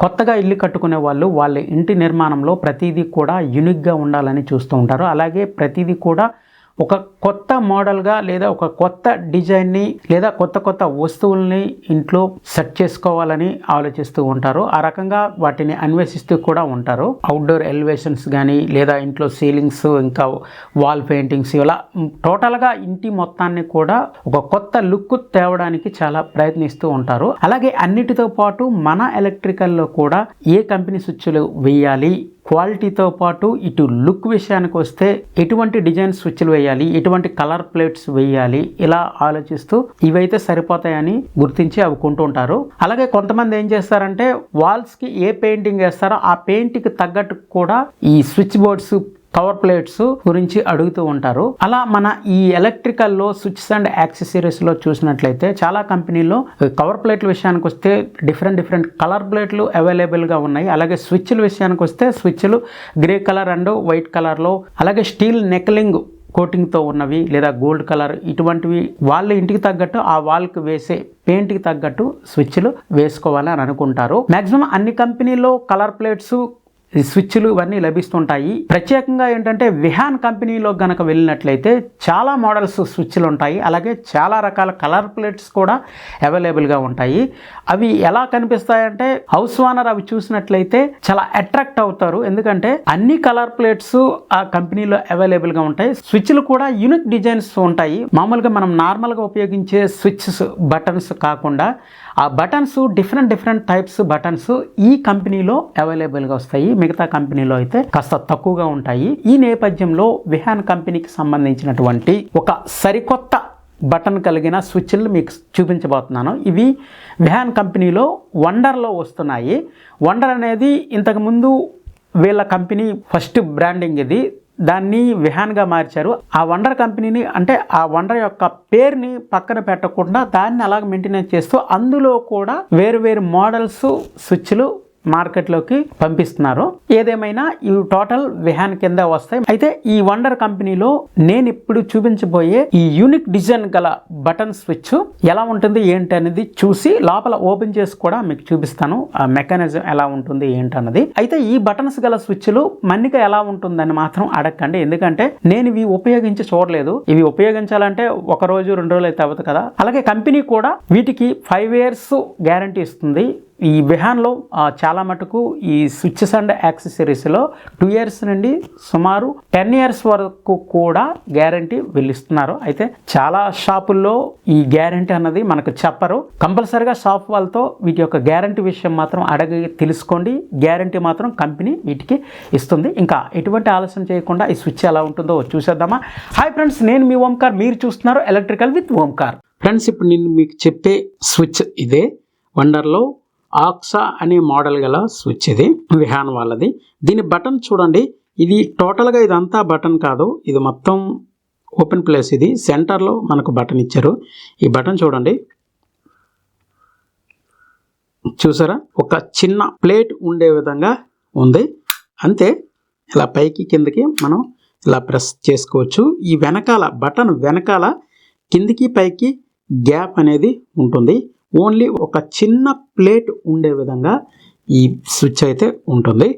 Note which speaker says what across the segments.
Speaker 1: కొత్తగా ఇల్లు కట్టుకునే వాళ్ళు వాళ్ళ ఇంటి నిర్మాణంలో ప్రతిదీ కూడా యునిక్గా ఉండాలని చూస్తూ ఉంటారు. అలాగే ప్రతిదీ కూడా ఒక కొత్త మోడల్గా లేదా ఒక కొత్త డిజైన్ని లేదా కొత్త కొత్త వస్తువుల్ని ఇంట్లో సెట్ చేసుకోవాలని ఆలోచిస్తూ ఉంటారు. ఆ రకంగా వాటిని అన్వేషిస్తూ కూడా ఉంటారు. అవుట్డోర్ ఎలివేషన్స్ కానీ లేదా ఇంట్లో సీలింగ్స్ ఇంకా వాల్ పెయింటింగ్స్ ఇలా టోటల్గా ఇంటి మొత్తాన్ని కూడా ఒక కొత్త లుక్ తేవడానికి చాలా ప్రయత్నిస్తూ ఉంటారు. అలాగే అన్నిటితో పాటు మన ఎలక్ట్రికల్లో కూడా ఏ కంపెనీ స్విచ్లు వేయాలి క్వాలిటీతో పాటు ఇటు లుక్ విషయానికి వస్తే ఎటువంటి డిజైన్ స్విచ్లు వేయాలి ఎటువంటి కలర్ ప్లేట్స్ వేయాలి ఇలా ఆలోచిస్తూ ఇవైతే సరిపోతాయని గుర్తించి అవి కొంటుంటారు అలాగే కొంతమంది ఏం చేస్తారంటే వాల్స్కి ఏ పెయింటింగ్ వేస్తారో ఆ పెయింట్కి తగ్గట్టు కూడా ఈ స్విచ్ బోర్డ్స్ కవర్ ప్లేట్స్ గురించి అడుగుతూ ఉంటారు. అలా మన ఈ ఎలక్ట్రికల్లో స్విచ్స్ అండ్ యాక్సెసరీస్లో చూసినట్లయితే చాలా కంపెనీల్లో కవర్ ప్లేట్ల విషయానికి వస్తే డిఫరెంట్ డిఫరెంట్ కలర్ ప్లేట్లు అవైలబుల్గా ఉన్నాయి. అలాగే స్విచ్ల విషయానికి వస్తే స్విచ్లు గ్రే కలర్ అండ్ వైట్ కలర్లో అలాగే స్టీల్ నెక్లింగ్ కోటింగ్తో ఉన్నవి లేదా గోల్డ్ కలర్ ఇటువంటివి వాళ్ళ ఇంటికి తగ్గట్టు ఆ వాల్కి వేసే పెయింట్కి తగ్గట్టు స్విచ్లు వేసుకోవాలని అనుకుంటారు. మ్యాక్సిమం అన్ని కంపెనీల్లో కలర్ ప్లేట్స్ స్విచ్లు ఇవన్నీ లభిస్తుంటాయి. ప్రత్యేకంగా ఏంటంటే విహాన్ కంపెనీలో గనక వెళ్ళినట్లయితే చాలా మోడల్స్ స్విచ్లు ఉంటాయి. అలాగే చాలా రకాల కలర్ ప్లేట్స్ కూడా అవైలబుల్గా ఉంటాయి. అవి ఎలా కనిపిస్తాయంటే హౌస్ ఓనర్ అవి చూసినట్లయితే చాలా అట్రాక్ట్ అవుతారు. ఎందుకంటే అన్ని కలర్ ప్లేట్స్ ఆ కంపెనీలో అవైలబుల్గా ఉంటాయి. స్విచ్లు కూడా యూనిక్ డిజైన్స్ ఉంటాయి. మామూలుగా మనం నార్మల్గా ఉపయోగించే స్విచ్స్ బటన్స్ కాకుండా ఆ buttons different different types buttons ఈ కంపెనీలో అవైలబుల్గా వస్తాయి. మిగతా కంపెనీలో అయితే కాస్త తక్కువగా ఉంటాయి. ఈ నేపథ్యంలో విహాన్ కంపెనీకి సంబంధించినటువంటి ఒక సరికొత్త బటన్ కలిగిన స్విచ్లు మీకు చూపించబోతున్నాను. ఇవి విహాన్ కంపెనీలో వండర్లో వస్తున్నాయి. వండర్ అనేది ఇంతకుముందు వీళ్ళ కంపెనీ ఫస్ట్ బ్రాండింగ్ ఇది. దాన్ని విహాన్గా మార్చారు. ఆ వండర్ కంపెనీని అంటే ఆ వండర్ యొక్క పేరుని పక్కన పెట్టకుండా దాన్ని అలాగ మెయింటెనెన్స్ చేస్తూ అందులో కూడా వేరు వేరు మోడల్స్ స్విచ్లు మార్కెట్లోకి పంపిస్తున్నారు. ఏదేమైనా ఈ టోటల్ విహాన్ కింద వస్తాయి. అయితే ఈ వండర్ కంపెనీలో నేను ఇప్పుడు చూపించబోయే ఈ యూనిక్ డిజైన్ గల బటన్ స్విచ్ ఎలా ఉంటుంది ఏంటి అనేది చూసి లోపల ఓపెన్ చేసి కూడా మీకు చూపిస్తాను. ఆ మెకానిజం ఎలా ఉంటుంది ఏంటన్నది అయితే ఈ బటన్స్ గల స్విచ్లు మన్నిక ఎలా ఉంటుందని మాత్రం అడగండి ఎందుకంటే నేను ఇవి ఉపయోగించి చూడలేదు. ఇవి ఉపయోగించాలంటే ఒక రోజు రెండు రోజులు అయితే అవ్వదు కదా. అలాగే కంపెనీ కూడా వీటికి ఫైవ్ ఇయర్స్ గ్యారంటీ ఇస్తుంది. ఈ విహాన్లో చాలా మటుకు ఈ స్విచ్చెస్ అండ్ యాక్సెసరీస్లో టూ ఇయర్స్ నుండి సుమారు టెన్ ఇయర్స్ వరకు కూడా గ్యారంటీ వెళ్ళిస్తున్నారు అయితే చాలా షాపుల్లో ఈ గ్యారంటీ అన్నది మనకు చెప్పరు. కంపల్సరిగా షాప్ వాళ్ళతో వీటి యొక్క గ్యారంటీ విషయం మాత్రం అడగి తెలుసుకోండి. గ్యారంటీ మాత్రం కంపెనీ వీటికి ఇస్తుంది. ఇంకా ఎటువంటి ఆలస్యం చేయకుండా ఈ స్విచ్ ఎలా ఉంటుందో చూసేద్దామా. హాయ్ ఫ్రెండ్స్ నేను మీ ఓంకార్. మీరు చూస్తున్నారు ఎలక్ట్రికల్ విత్ ఓంకార్. ఫ్రెండ్స్ ఇప్పుడు నేను మీకు చెప్పే స్విచ్ ఇదే. వండర్లో ఆక్సా అనే మోడల్ గల స్విచ్ ఇది విహాన్ వాళ్ళది. దీని బటన్ చూడండి ఇది టోటల్గా ఇదంతా బటన్ కాదు ఇది మొత్తం ఓపెన్ ప్లేస్ ఇది. సెంటర్లో మనకు బటన్ ఇచ్చారు. ఈ బటన్ చూడండి. చూసారా? ఒక చిన్న ప్లేట్ ఉండే విధంగా ఉంది. అంతే ఇలా పైకి కిందకి మనం ఇలా ప్రెస్ చేసుకోవచ్చు. ఈ వెనకాల బటన్ వెనకాల కిందికి పైకి గ్యాప్ అనేది ఉంటుంది. ఓన్లీ ఒక చిన్న ప్లేట్ ఉండే విధంగా ఈ స్విచ్ అయితే ఉంటుంది.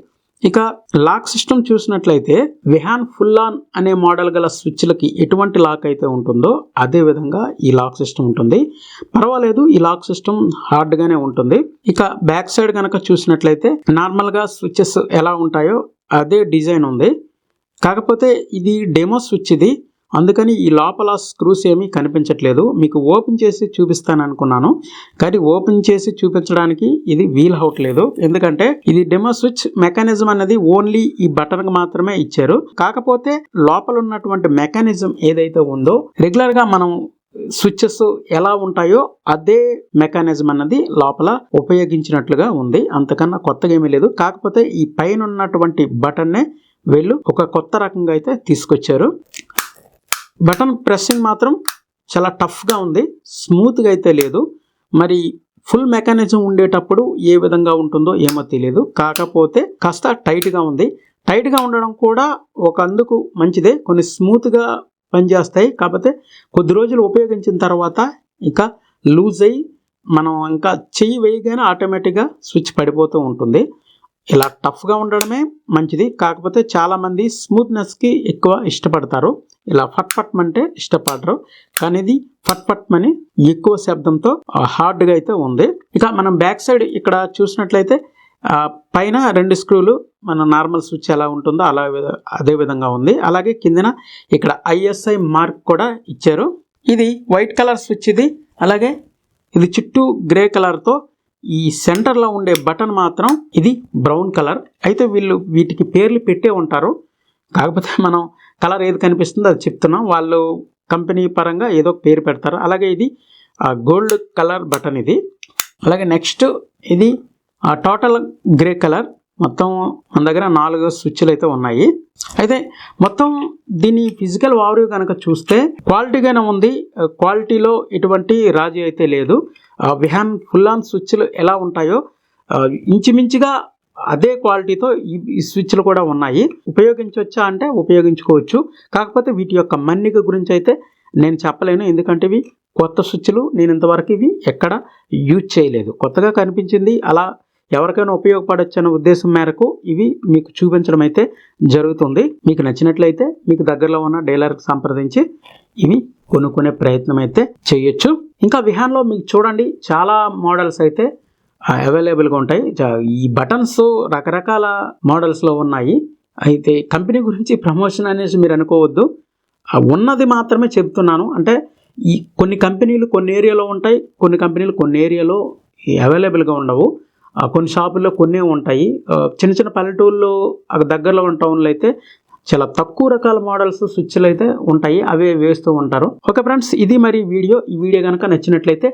Speaker 1: ఇక లాక్ సిస్టమ్ చూసినట్లయితే విహాన్ ఫుల్ ఆన్ అనే మోడల్ గల స్విచ్లకి ఎటువంటి లాక్ అయితే ఉంటుందో అదే విధంగా ఈ లాక్ సిస్టమ్ ఉంటుంది. పర్వాలేదు ఈ లాక్ సిస్టమ్ హార్డ్గానే ఉంటుంది. ఇక బ్యాక్ సైడ్ కనుక చూసినట్లయితే నార్మల్గా స్విచ్చెస్ ఎలా ఉంటాయో అదే డిజైన్ ఉంది. కాకపోతే ఇది డెమో స్విచ్ ఇది. అందుకని ఈ లోపల స్క్రూస్ ఏమీ కనిపించట్లేదు. మీకు ఓపెన్ చేసి చూపిస్తాను అనుకున్నాను కానీ ఓపెన్ చేసి చూపించడానికి ఇది వీల్ అవట్లేదు ఎందుకంటే ఇది డెమో స్విచ్ మెకానిజం అనేది ఓన్లీ ఈ బటన్ మాత్రమే ఇచ్చారు. కాకపోతే లోపల ఉన్నటువంటి మెకానిజం ఏదైతే ఉందో రెగ్యులర్గా మనం స్విచ్చెస్ ఎలా ఉంటాయో అదే మెకానిజం అన్నది లోపల ఉపయోగించినట్లుగా ఉంది. అంతకన్నా కొత్తగా ఏమీ లేదు. కాకపోతే ఈ పైన ఉన్నటువంటి బటన్నే వీళ్ళు ఒక కొత్త రకంగా అయితే తీసుకొచ్చారు. బటన్ ప్రెస్సింగ్ మాత్రం చాలా టఫ్గా ఉంది. స్మూత్గా అయితే లేదు. మరి ఫుల్ మెకానిజం ఉండేటప్పుడు ఏ విధంగా ఉంటుందో ఏమో తెలియదు కాకపోతే కాస్త టైట్గా ఉంది. టైట్గా ఉండడం కూడా ఒక అందుకు మంచిదే. కొన్ని స్మూత్గా పనిచేస్తాయి. కాకపోతే కొద్ది రోజులు ఉపయోగించిన తర్వాత ఇంకా లూజ్ అయ్యి మనం ఇంకా చెయ్యి వేయగానే ఆటోమేటిక్గా స్విచ్ పడిపోతూ ఉంటుంది. ఇలా టఫ్గా ఉండడమే మంచిది. కాకపోతే చాలామంది స్మూత్నెస్కి ఎక్కువ ఇష్టపడతారు. ఇలా ఫట్ ఫట్ అంటే ఇష్టపడరు. కానీ ఇది ఫట్ ఫట్ అని ఎక్కువ శబ్దంతో హార్డ్గా అయితే ఉంది. ఇక మనం బ్యాక్ సైడ్ ఇక్కడ చూసినట్లయితే పైన రెండు స్క్రూలు మన నార్మల్ స్విచ్ ఎలా ఉంటుందో అలా అదే విధంగా ఉంది. అలాగే కిందన ఇక్కడ ఐఎస్ఐ మార్క్ కూడా ఇచ్చారు. ఇది వైట్ కలర్ స్విచ్ ఇది. అలాగే ఇది చుట్టూ గ్రే కలర్తో ఈ సెంటర్లో ఉండే బటన్ మాత్రం ఇది బ్రౌన్ కలర్. అయితే వీళ్ళు వీటికి పేర్లు పెట్టే ఉంటారు. కాకపోతే మనం కలర్ ఏది కనిపిస్తుందో అది చెప్తున్నాం. వాళ్ళు కంపెనీ పరంగా ఏదో పేరు పెడతారు. అలాగే ఇది గోల్డ్ కలర్ బటన్ ఇది. అలాగే నెక్స్ట్ ఇది టోటల్ గ్రే కలర్. మొత్తం మన దగ్గర నాలుగు స్విచ్లు అయితే ఉన్నాయి. అయితే మొత్తం దీని ఫిజికల్ వారు కనుక చూస్తే క్వాలిటీగానే ఉంది. క్వాలిటీలో ఎటువంటి రాజీ అయితే లేదు. విహాన్ ఫుల్ ఆన్ స్విచ్లు ఎలా ఉంటాయో ఇంచుమించుగా అదే క్వాలిటీతో ఈ స్విచ్లు కూడా ఉన్నాయి. ఉపయోగించవచ్చా అంటే ఉపయోగించుకోవచ్చు. కాకపోతే వీటి యొక్క మన్నిక గురించి అయితే నేను చెప్పలేను. ఎందుకంటే ఇవి కొత్త స్విచ్లు నేను ఇంతవరకు ఇవి ఎక్కడ యూజ్ చేయలేదు. కొత్తగా కనిపించింది అలా ఎవరికైనా ఉపయోగపడచ్చు అనే ఉద్దేశం మేరకు ఇవి మీకు చూపించడం అయితే జరుగుతుంది. మీకు నచ్చినట్లయితే మీకు దగ్గరలో ఉన్న డీలర్కి సంప్రదించి ఇవి కొనుక్కునే ప్రయత్నం అయితే చేయొచ్చు. ఇంకా విహాన్లో మీకు చూడండి చాలా మోడల్స్ అయితే అవైలబుల్గా ఉంటాయి. ఈ బటన్స్ రకరకాల మోడల్స్లో ఉన్నాయి. అయితే కంపెనీ గురించి ప్రమోషన్ అనేసి మీరు అనుకోవద్దు. ఉన్నది మాత్రమే చెప్తున్నాను. అంటే ఈ కొన్ని కంపెనీలు కొన్ని ఏరియాలో ఉంటాయి కొన్ని కంపెనీలు కొన్ని ఏరియాలో అవైలబుల్గా ఉండవు. కొన్ని షాపుల్లో కొన్ని ఉంటాయి. చిన్న చిన్న పల్లెటూళ్ళు దగ్గరలో ఉన్న టౌన్లో అయితే చాలా తక్కువ రకాల మోడల్స్ స్విచ్లు అయితే ఉంటాయి. అవే వేస్తూ ఉంటారు. ఓకే ఫ్రెండ్స్ ఇది మరి వీడియో. ఈ వీడియో కనుక నచ్చినట్లయితే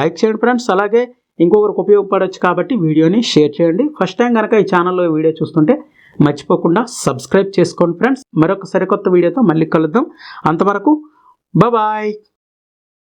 Speaker 1: లైక్ చేయండి ఫ్రెండ్స్. అలాగే ఇంకొకరికి ఉపయోగపడవచ్చు కాబట్టి వీడియోని షేర్ చేయండి. ఫస్ట్ టైం కనుక ఈ ఛానల్లో వీడియో చూస్తుంటే మర్చిపోకుండా సబ్స్క్రైబ్ చేసుకోండి ఫ్రెండ్స్. మరొక సరికొత్త వీడియోతో మళ్ళీ కలుద్దాం. అంతవరకు బాయ్